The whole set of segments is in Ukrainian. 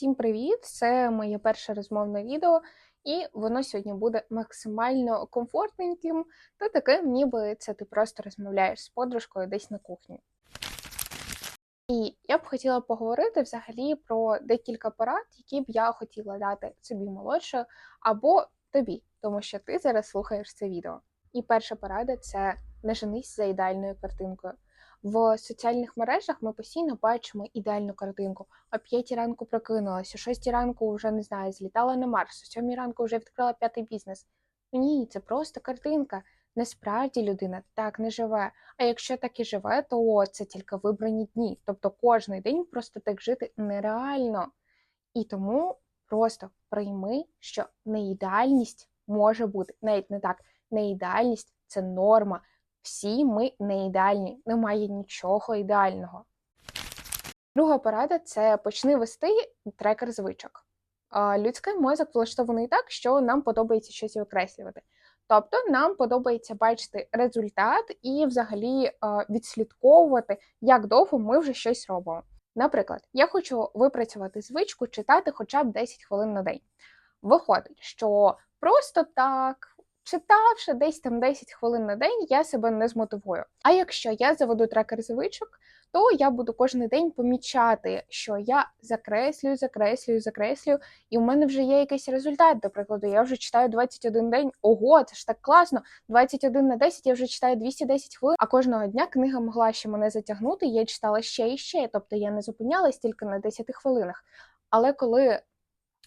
Всім привіт! Це моє перше розмовне відео, і воно сьогодні буде максимально комфортненьким та таким, ніби це ти просто розмовляєш з подружкою десь на кухні. І я б хотіла поговорити взагалі про декілька порад, які б я хотіла дати собі молодшою або тобі, тому що ти зараз слухаєш це відео. І перша порада це не женись за ідеальною картинкою. В соціальних мережах ми постійно бачимо ідеальну картинку. О п'ятій ранку прокинулася, о шостій ранку вже не знаю, злітала на Марс, о сьомій ранку вже відкрила п'ятий бізнес. Ну ні, це просто картинка. Насправді людина так не живе. А якщо так і живе, то це тільки вибрані дні. Тобто кожний день просто так жити нереально. І тому просто прийми, що неідеальність може бути. Навіть не так, неідеальність це норма. Всі ми не ідеальні, немає нічого ідеального. Друга порада це почни вести трекер звичок. Людський мозок влаштований так, що нам подобається щось викреслювати. Тобто нам подобається бачити результат і взагалі відслідковувати, як довго ми вже щось робимо. Наприклад, я хочу випрацювати звичку читати хоча б 10 хвилин на день. Виходить, що просто так читавши десь там 10 хвилин на день, я себе не змотивую. А якщо я заведу трекер звичок, то я буду кожен день помічати, що я закреслюю, закреслюю, закреслюю, і у мене вже є якийсь результат. До прикладу, я вже читаю 21 день. Ого, це ж так класно! 21 на 10 я вже читаю 210 хвилин. А кожного дня книга могла ще мене затягнути. Я читала ще і ще. Тобто я не зупинялась тільки на 10 хвилинах. Але коли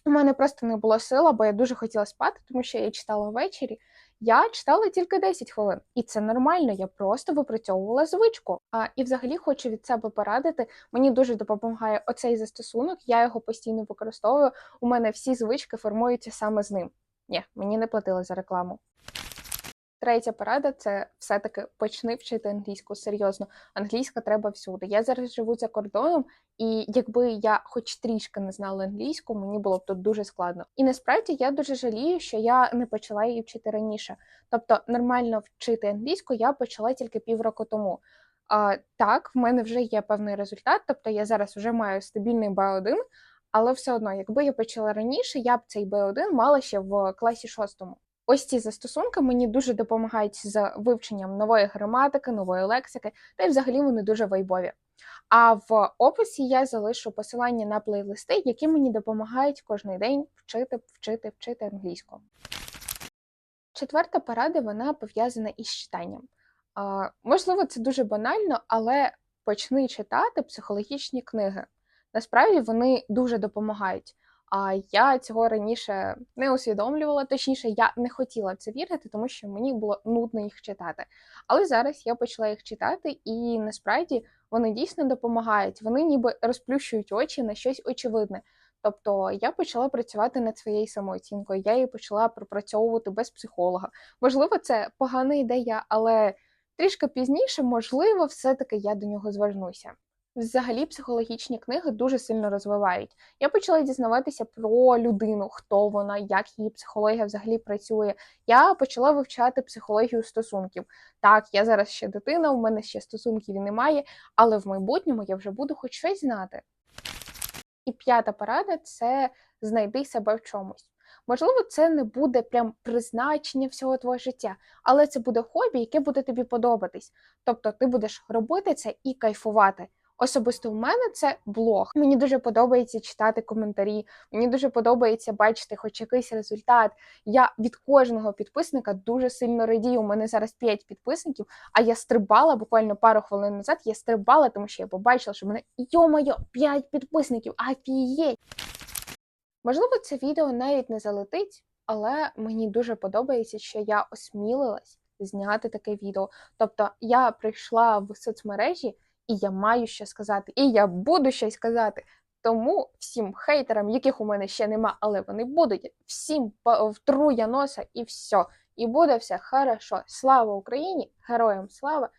у мене просто не було сила, бо я дуже хотіла спати, тому що я читала ввечері. Я читала тільки 10 хвилин, і це нормально. Я просто випрацьовувала звичку. А і, взагалі, хочу від себе порадити. Мені дуже допомагає оцей застосунок. Я його постійно використовую. У мене всі звички формуються саме з ним. Ні, мені не платили за рекламу. Третя порада це все-таки почни вчити англійську серйозно. Англійська треба всюди. Я зараз живу за кордоном, і якби я хоч трішки не знала англійську, мені було б тут дуже складно. І насправді я дуже жалію, що я не почала її вчити раніше. Тобто, нормально вчити англійську я почала тільки півроку тому. А, Так, в мене вже є певний результат, тобто я зараз вже маю стабільний Б1, але все одно, якби я почала раніше, я б цей Б1 мала ще в класі шостому. Ось ці застосунки мені дуже допомагають з вивченням нової граматики, нової лексики, та й взагалі вони дуже вайбові. А в описі я залишу посилання на плейлисти, які мені допомагають кожен день вчити, вчити, вчити англійську. Четверта порада вона пов'язана із читанням. А, Можливо, це дуже банально, але почни читати психологічні книги. Насправді вони дуже допомагають. А я цього раніше не усвідомлювала, точніше, я не хотіла в це вірити, тому що мені було нудно їх читати. Але зараз я почала їх читати, і насправді вони дійсно допомагають. Вони ніби розплющують очі на щось очевидне. Тобто я почала працювати над своєю самооцінкою, я її почала пропрацьовувати без психолога. Можливо, це погана ідея, але трішки пізніше, можливо, все-таки я до нього звернуся. Взагалі, психологічні книги дуже сильно розвивають. Я почала дізнаватися про людину, хто вона, як її психологія взагалі працює. Я почала вивчати психологію стосунків. Так, я зараз ще дитина, у мене ще стосунків немає, але в майбутньому я вже буду хоч щось знати. І п'ята порада це знайди себе в чомусь. Можливо, це не буде прям призначення всього твого життя, але це буде хобі, яке буде тобі подобатись. Тобто ти будеш робити це і кайфувати. Особисто в мене це блог. Мені дуже подобається читати коментарі. Мені дуже подобається бачити хоч якийсь результат. Я від кожного підписника дуже сильно радію. У мене зараз 5 підписників, а я стрибала буквально пару хвилин назад. Я стрибала, тому що я побачила, що в мене йо-моє, 5 підписників. Афієть! Можливо, це відео навіть не залетить, але мені дуже подобається, що я осмілилась зняти таке відео. Тобто я прийшла в соцмережі і я маю що сказати, і я буду щось казати. Тому всім хейтерам, яких у мене ще нема, але вони будуть, всім втруя носа і все. І буде все хорошо. Слава Україні! Героям слава!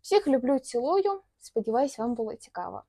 Всіх люблю, цілую. Сподіваюсь, вам було цікаво.